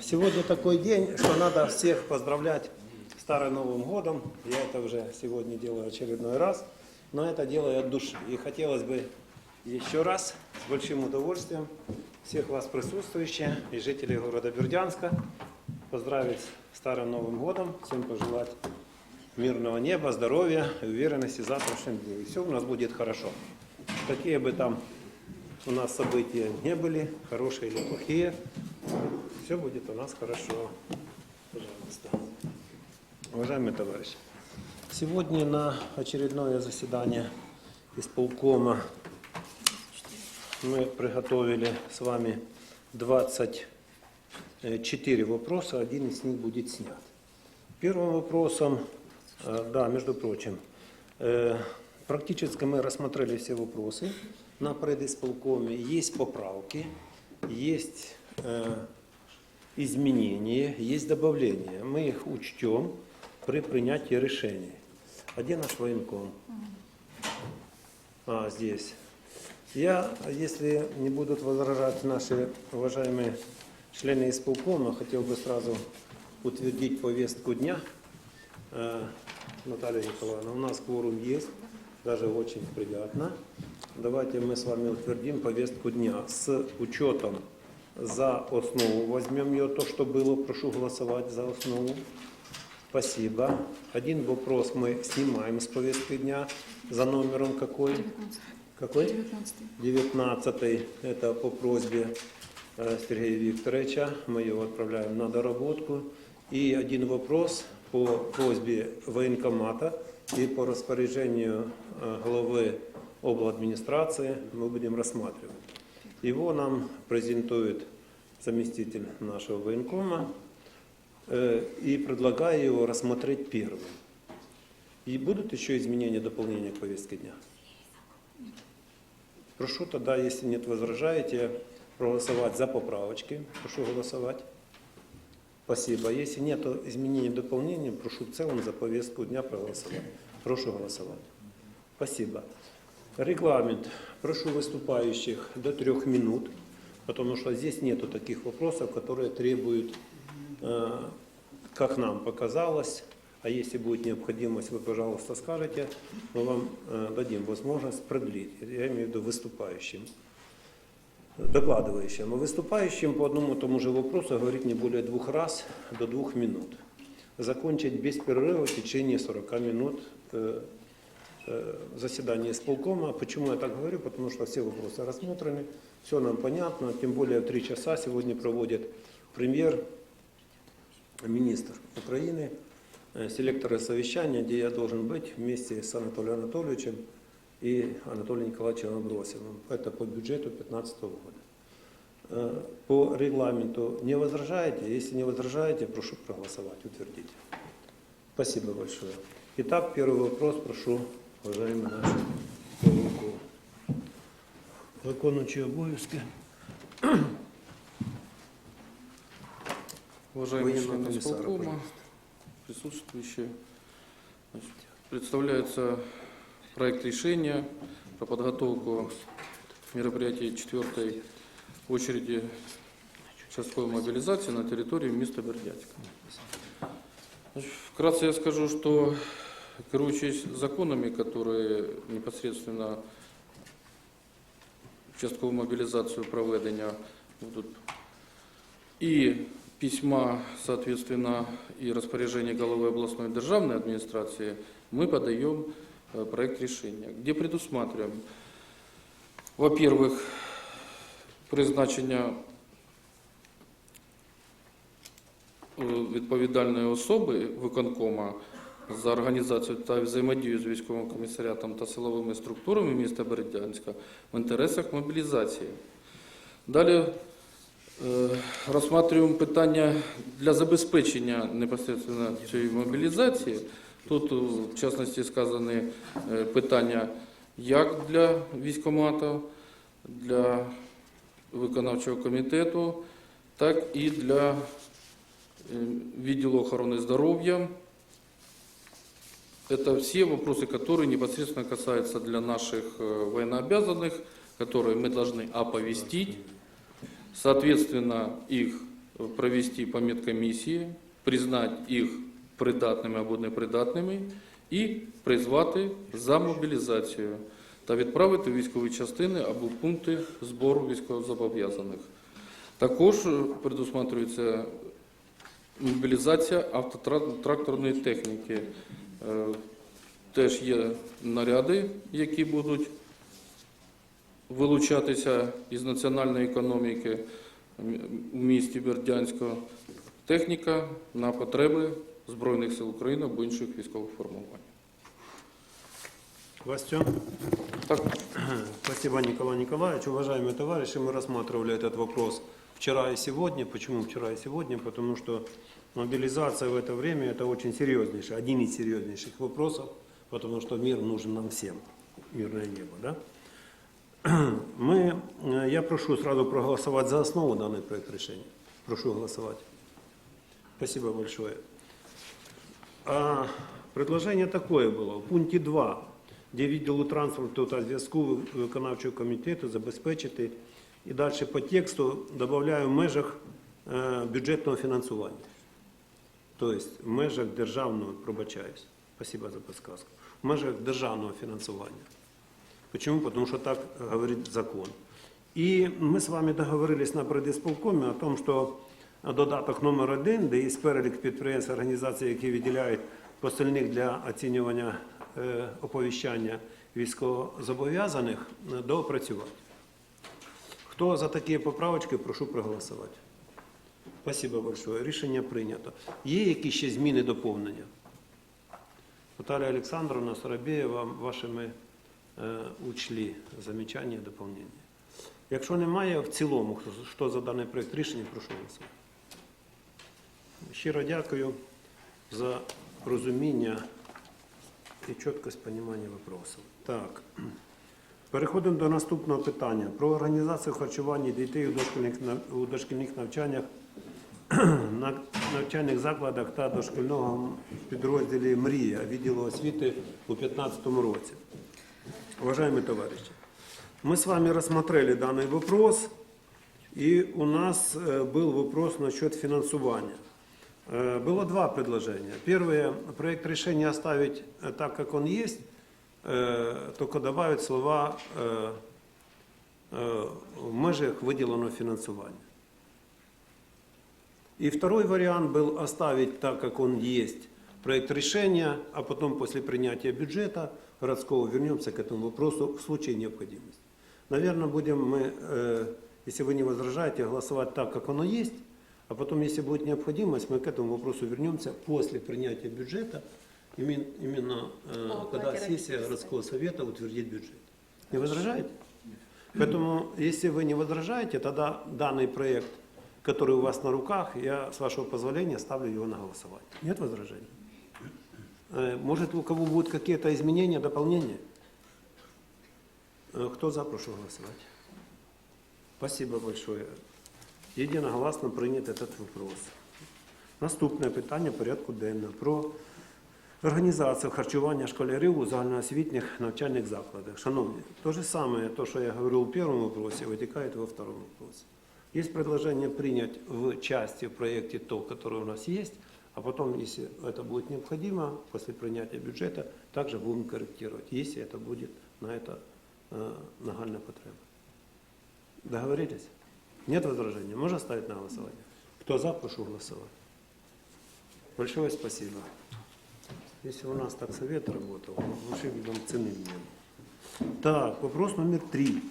Сегодня такой день, что надо всех поздравлять Старым Новым Годом. Я это уже сегодня делаю очередной раз, но это делаю от души. И хотелось бы еще раз с большим удовольствием всех вас присутствующих и жителей города Бердянска поздравить с Старым Новым Годом, всем пожелать мирного неба, здоровья уверенности в завтрашнем дне. И все у нас будет хорошо. Какие бы там у нас события не были, хорошие или плохие, все будет у нас хорошо. Пожалуйста. Уважаемые товарищи, сегодня на очередное заседание исполкома мы приготовили с вами 24 вопроса, один из них будет снят. Первым вопросом, э, да, между прочим, э, практически мы рассмотрели все вопросы на предисполкоме. Есть поправки, есть э, изменения, есть добавления. Мы их учтем при принятии решений. А где наш военком? А, здесь. Я, если не будут возражать наши уважаемые члены исполкома, хотел бы сразу утвердить повестку дня. Э, Наталья Николаевна, у нас кворум есть, даже очень приятно. Давайте мы с вами утвердим повестку дня с учетом за основу. Возьмем ее, то, что было, прошу голосовать за основу. Спасибо. Один вопрос мы снимаем с повестки дня за номером какой? 19. Какой? 19. 19 это по просьбе э, Сергея Викторовича. Мы его отправляем на доработку. И один вопрос по просьбе военкомата и по распоряжению э, главы обладминистрации мы будем рассматривать. Его нам презентует заместитель нашего военкома э, и предлагаю его рассмотреть первым. И будут еще изменения, дополнения к повестке дня? Прошу тогда, если нет возражаете, проголосовать за поправочки. Прошу голосовать. Спасибо. Если нет изменений, дополнений, прошу в целом за повестку дня проголосовать. Прошу голосовать. Спасибо. Регламент. Прошу выступающих до трех минут, потому что здесь нету таких вопросов, которые требуют, э, как нам показалось, а если будет необходимость, вы, пожалуйста, скажете, мы вам э, дадим возможность продлить. Я имею в виду выступающим, докладывающим. А выступающим по одному и тому же вопросу говорить не более двух раз до двух минут. Закончить без перерыва в течение 40 минут э, заседание исполкома. Почему я так говорю? Потому что все вопросы рассмотрены, все нам понятно, тем более три часа сегодня проводит премьер, министр Украины, э, селекторы совещания, где я должен быть вместе с Анатолием Анатольевичем и Анатолием Николаевичем Абросимовым. Это по бюджету 2015 года. Э, По регламенту не возражаете? Если не возражаете, прошу проголосовать, утвердить. Спасибо большое. Итак, первый вопрос прошу, уважаемый наш голову. Виконуючий обов'язки. Уважаемые Военного члены комиссара, исполкома, пожалуйста. присутствующие, значит, представляется проект решения про подготовку мероприятий четвертой очереди частковой мобилизации на территории места. Значит, Вкратце я скажу, что керуючись законами, которые непосредственно часткову мобілізацію проведення будуть і письма, соответственно, и распоряжение главы областной державной администрации, мы подаем э, проект решения, где предусматриваем, во-первых, призначення е, відповідальної особи виконкома за організацію та взаємодію з військовим комісаріатом та силовими структурами міста Бердянська в інтересах мобілізації. Далі е, розглядаємо питання для забезпечення непосередньо цієї мобілізації. Тут, в частності, сказані е, питання як для військкомату, для виконавчого комітету, так і для е, відділу охорони здоров'я. Это все вопросы, которые непосредственно касаются для наших э, военнообязанных, которые мы должны оповестить соответственно, их провести по медкомісії, признати їх придатними або непридатними і призвати за мобілізацію та відправити в військові частини або в пункти збору військовозобов'язаних. Також е, предусматривається мобілізація автотракторної техніки. Е, Теж є наряди, які будуть вилучатися із національної економіки у місті Бердянську. Техніка на потреби Збройних сил України або інших військових формувань. Вастюн. Так, Спасибо, Николай Николаевич. Уважаемые товарищи, мы рассматривали этот вопрос вчера и сегодня. Почему вчера и сегодня? Потому что мобилизация в это время – это очень серьезнейший, один из серьезнейших вопросов, потому что мир нужен нам всем, мирное небо. Да? Мы, э, я прошу сразу проголосовать за основу данный проект решения. Прошу голосовать. Спасибо большое. А предложение такое было. В пункті 2, де відділу транспорту та зв'язку виконавчого комітету забезпечити і далі по тексту додаю в межах е, бюджетного фінансування. Тобто в межах державного, пробачаюсь, спасибо за подсказку, в межах державного финансирования. Почему? Потому что так говорит закон. И мы с вами договорились на предисполкоме о том, що додаток номер один, де є перелік підприємств організацій, які виділяють посильних для оцінювання е, оповіщання військовозобов'язаних, е, доопрацювати. Хто за такі поправочки, прошу проголосувати. Спасибо большое. Рішення прийнято. Є якісь ще зміни доповнення? Наталья Александровна Соробеєва, вашими е, учли замечання, доповнення. Якщо немає, в цілому, хто, хто за даний проєкт рішення, прошу голосувати. Щиро дякую за розуміння і чіткость розуміння вопросу. Так. Переходимо до наступного питання. Про організацію харчування дітей у дошкільних, у дошкільних навчаннях на навчальних закладах та дошкільного підрозділі Мрія відділу освіти у 2015 році. Уважаемые товарищи, мы с вами рассмотрели данный вопрос, и у нас э, был вопрос насчет финансирования. Э, Было два предложения. Первое, проект решения оставить э, так, как он есть, э, только добавить слова э, э, в межах выделенного финансирования. И второй вариант был оставить так, как он есть, проект решения, а потом после принятия бюджета городского вернемся к этому вопросу в случае необходимости. Наверное, будем мы, э, если вы не возражаете, голосовать так, как оно есть, а потом, если будет необходимость, мы к этому вопросу вернемся после принятия бюджета, имен- именно э, О, когда сессия городского совета утвердит бюджет. Не возражаете? Поэтому, если вы не возражаете, тогда данный проект, который у вас на руках, я, с вашего позволения, ставлю его на голосование. Нет возражений? Э, Может, у кого будут какие-то изменения, дополнения? Э, Кто за, прошу голосовать. Спасибо большое. Единогласно принят этот вопрос. Наступне питання порядку денного про організацію харчування школярів у загальноосвітніх навчальних закладах. Шановні, то же самое, то, что я говорил в первом вопросе, вытекает во втором вопросе. Есть предложение принять в части в проекте то, которое у нас есть, а потом, если это будет необходимо, после принятия бюджета, также будем корректировать, если это будет на это э, нагальная потреба. Договорились? Нет возражений? Можно ставить на голосование? Кто за, прошу голосовать. Большое спасибо. Если у нас так совет работал, лучше бы нам цены не было. Так, вопрос номер три.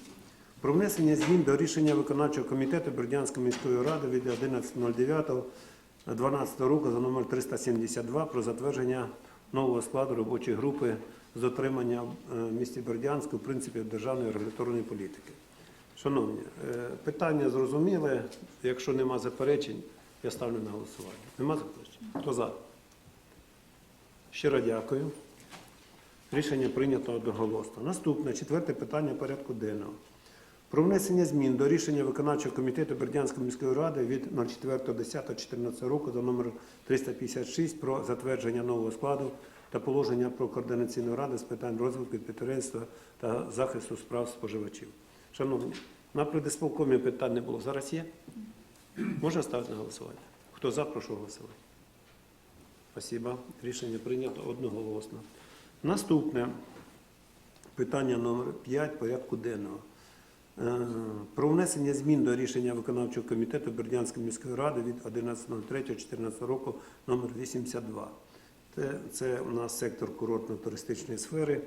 Про внесення змін до рішення виконавчого комітету Бердянської міської ради від 11.09.12 року за номер 372 про затвердження нового складу робочої групи з отримання е, в місті Бердянську принципів державної регуляторної політики. Шановні, е, питання зрозуміле. Якщо нема заперечень, я ставлю на голосування. Нема заперечень? Хто за? Щиро дякую. Рішення прийнято одноголосно. Наступне, четверте питання порядку денного. Про внесення змін до рішення виконавчого комітету Бердянської міської ради від 04.10.14 року за номер 356 про затвердження нового складу та положення про координаційну раду з питань розвитку підприємства та захисту справ споживачів. Шановні, На предисполкомі питань не було. Зараз є? Можна ставити на голосування? Хто за, прошу голосувати. Спасибо. Рішення прийнято одноголосно. Наступне питання номер 5 порядку денного. Е, Про внесення змін до рішення виконавчого комітету Бердянської міської ради від 11.03.2014 року номер 82. Це, це у нас сектор курортно-туристичної сфери.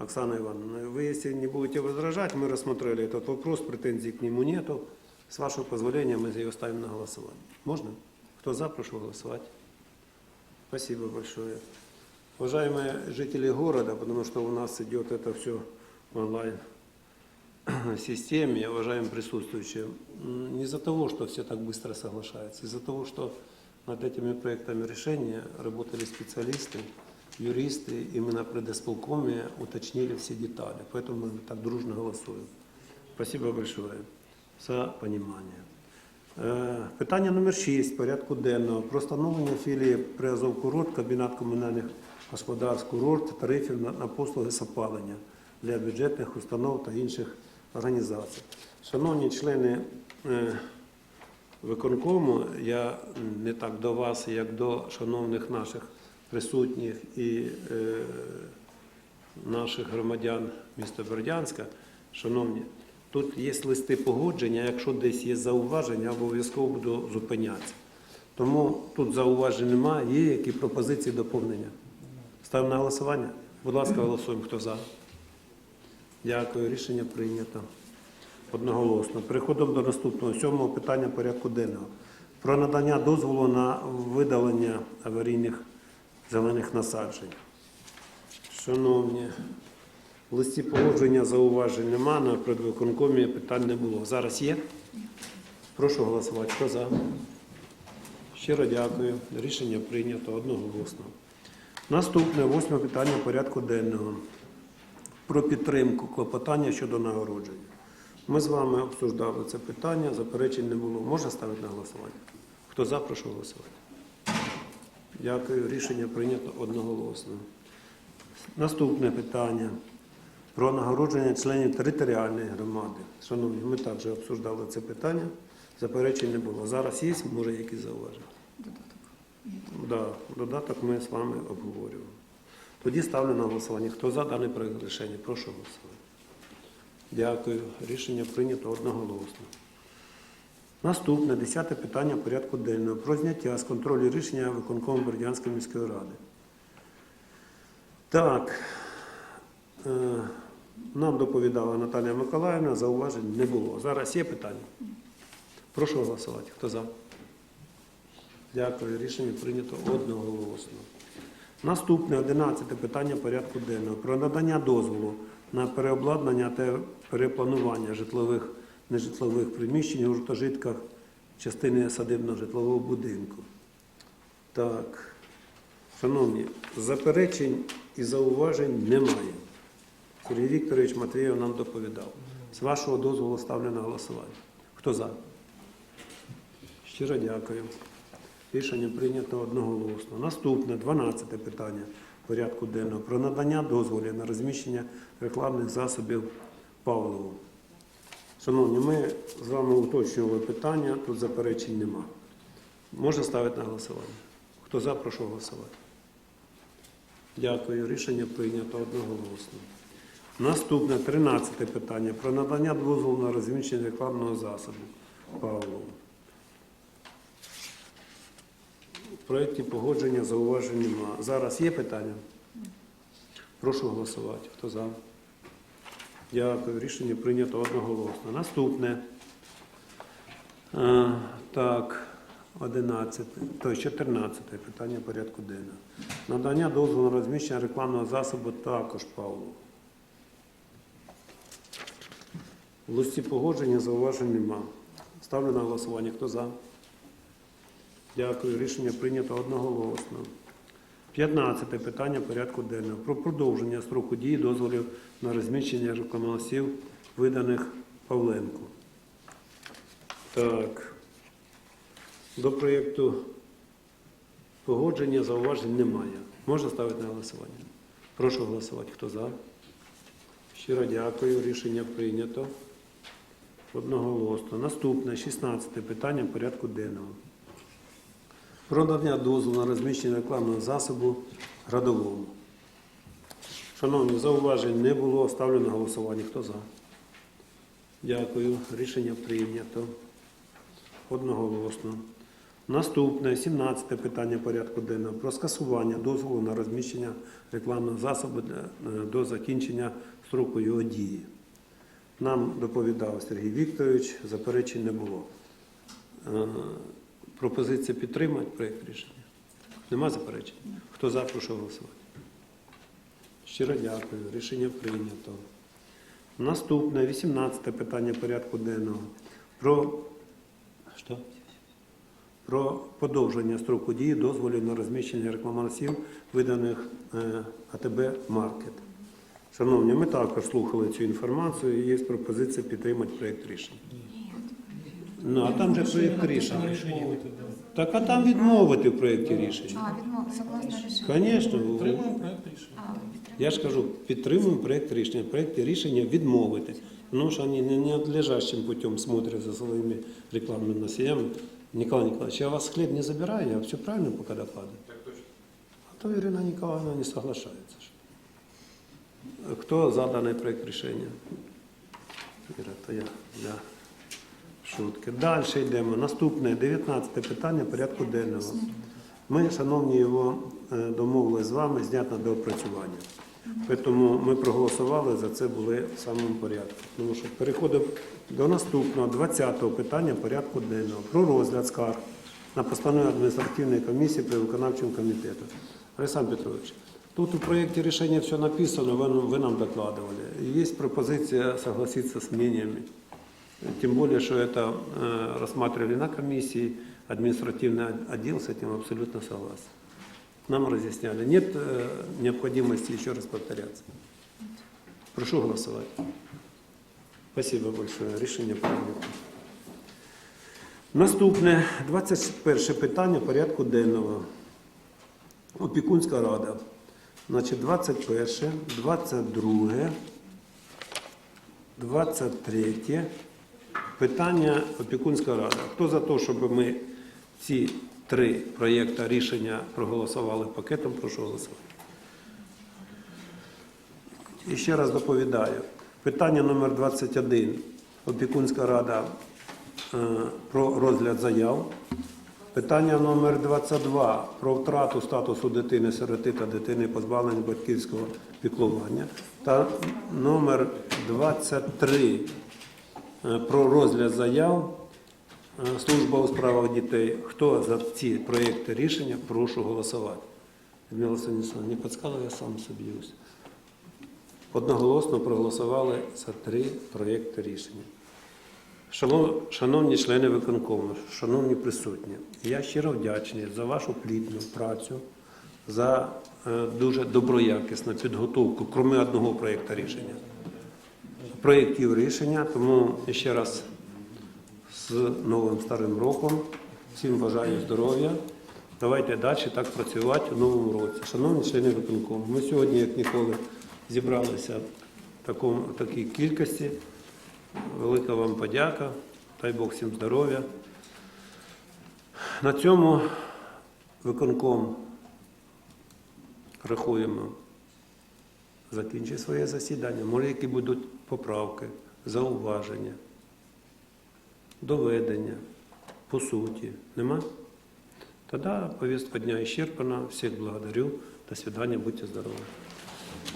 Оксана Ивановна, вы, если не будете возражать, мы рассмотрели этот вопрос, претензий к нему нету. С вашего позволения мы ее ставим на голосование. Можно? Кто за, прошу голосовать. Спасибо большое. Уважаемые жители города, потому что у нас идет это все в онлайн-системе, уважаемые присутствующие, м, не из-за того, что все так быстро соглашаются, из-за того, что над этими проектами решения работали специалисты, юристы, и мы на предисполкоме уточнили все детали. Поэтому мы так дружно голосуем. Спасибо большое за понимание. Е, Питання номер 6 порядку денного про встановлення філії Приазов курорт, кабінет комунальних господарств курорт, тарифів на, на послуги з опалення для бюджетних установ та інших організацій. Шановні члени е, виконкому, я не так до вас, як до шановних наших присутніх і е, наших громадян міста Бердянська. Шановні, тут є листи погодження, якщо десь є зауваження, обов'язково буду зупинятися. Тому тут зауважень немає, є які пропозиції доповнення. Ставимо на голосування. Будь ласка, голосуємо. Хто за? Дякую. Рішення прийнято. Одноголосно. Переходимо до наступного сьомого питання порядку денного. Про надання дозволу на видалення аварійних зелених насаджень. Шановні, в листі погодження зауважень нема, на предвиконкомі питань не було. Зараз є? Прошу голосувати. Хто за? Щиро дякую. Рішення прийнято одноголосно. Наступне восьме питання порядку денного. Про підтримку клопотання щодо нагородження. Ми з вами обсуждали це питання, заперечень не було. Можна ставити на голосування? Хто за, прошу голосувати. Дякую. Рішення прийнято одноголосно. Наступне питання про нагородження членів територіальної громади. Шановні, ми також обсуждали це питання, заперечень не було. Зараз є, може, якісь зауваження? Да, додаток ми з вами обговорювали. Тоді ставлю на голосування. Хто за даний проект рішення? Прошу голосувати. Дякую. Рішення прийнято одноголосно. Наступне, десяте питання порядку денного. Про зняття з контролю рішення виконкому Бердянської міської ради. Так, е, нам доповідала Наталія Миколаївна, зауважень не було. Зараз є питання? Прошу голосувати. Хто за? Дякую. Рішення прийнято одноголосно. Наступне 11 питання порядку денного. Про надання дозволу на переобладнання та перепланування житлових нежитлових приміщень у гуртожитках частини садибного житлового будинку. Так, шановні, заперечень і зауважень немає. Сергій Вікторович Матвієв нам доповідав. З вашого дозволу ставлю на голосування. Хто за? Щиро дякую. Рішення прийнято одноголосно. Наступне, 12 питання порядку денного. Про надання дозволів на розміщення рекламних засобів Павлову. Шановні, ми з вами уточнювали питання, тут заперечень нема. Можна ставити на голосування? Хто за, прошу голосувати. Дякую. Рішення прийнято одноголосно. Наступне 13 питання про надання дозволу на розміщення рекламного засобу Павлову. В проєкті погодження зауважень нема. Зараз є питання? Прошу голосувати. Хто за? Дякую. Рішення прийнято одноголосно. Наступне. Е, так, 11, то 14 питання порядку денного. Надання дозволу на розміщення рекламного засобу також Павлу. В листі погодження зауважень нема. Ставлю на голосування. Хто за? Дякую. Рішення прийнято одноголосно. 15 питання порядку денного. Про продовження строку дії дозволів на розміщення рекламоносів, виданих Павленку. Так. До проєкту погодження зауважень немає. Можна ставити на голосування? Прошу голосувати. Хто за? Щиро дякую. Рішення прийнято. Одноголосно. Наступне 16 питання порядку денного. Про надання дозволу на розміщення рекламного засобу градовому. Шановні, зауважень не було. Ставлю на голосування. Хто за? Дякую. Рішення прийнято. Одноголосно. Наступне 17 питання порядку денного про скасування дозволу на розміщення рекламного засобу е, до закінчення строку його дії. Нам доповідав Сергій Вікторович, заперечень не було. Пропозиція підтримати проєкт рішення. Нема заперечень? Хто за, прошу голосувати. Щиро дякую. Рішення прийнято. Наступне 18 питання порядку денного. Про що? Про подовження строку дії дозволів на розміщення рекламоносів, виданих е, АТБ Маркет. Шановні, ми також слухали цю інформацію і є пропозиція підтримати проєкт рішення. Ну, а там же проєкт рішення. Так, а там відмовити в проєкті рішення. А, відмов, согласно рішенню. Звісно, А, я ж кажу, підтримуємо проєкт рішення. В проєкті рішення відмовити. Тому що вони не ненадлежащим путем смотрят за своїми рекламними носіями. Николай Николаевич, я вас хлеб не забираю, я все правильно пока докладываю. А то Ирина Николаевна не соглашается. ж. Кто за данный проект решения? Іра, то я для шутки. Далі йдемо. Наступне, 19 питання порядку денного. Ми, шановні, його е, домовились з вами зняти на доопрацювання. Тому ми проголосували за це були в самому порядку. Тому що переходимо до наступного 20-го питання порядку денного про розгляд скарг на постанову адміністративної комісії при виконавчому комітету. Олександр Петрович, тут у проєкті рішення все написано, ви, ви нам докладывали. И Есть пропозиция согласиться с мнениями. Тем более, что это э, рассматривали на комиссии, административный отдел с этим абсолютно согласен. Нам разъясняли. Нет э, необходимости еще раз повторяться. Прошу голосовать. Спасибо большое. Решение принято. Наступне 21 питання порядку денного. Опікунська рада. Значить, 21, 22, 23 питання опікунська рада. Хто за те, щоб ми ці три проєкти рішення проголосували пакетом, прошу голосувати. І ще раз доповідаю. Питання номер 21. Опікунська рада е, про розгляд заяв. Питання номер 22 про втрату статусу дитини сироти та дитини позбавлення батьківського піклування. Та номер 23 е, про розгляд заяв. Е, Служба у справах дітей. Хто за ці проєкти рішення, прошу голосувати. Людмила Станіславовна, не підказував, я сам собі ось. Одноголосно проголосували за три проєкти рішення. Шановні члени виконкому, шановні присутні, я щиро вдячний за вашу плідну працю, за е, дуже доброякісну підготовку, крім одного проєкту рішення. Проєктів рішення, тому ще раз з новим старим роком. Всім бажаю здоров'я. Давайте далі так працювати у новому році. Шановні члени виконкому, ми сьогодні, як ніколи, зібралися в такому, в такій кількості. Велика вам подяка. Дай Бог всім здоров'я. На цьому виконком рахуємо закінчить своє засідання. Може, які будуть поправки, зауваження, доведення по суті. Нема? Тоді повістка дня іщерпана, всіх благодарю. До свидання, Будьте.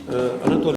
Э, Анатолий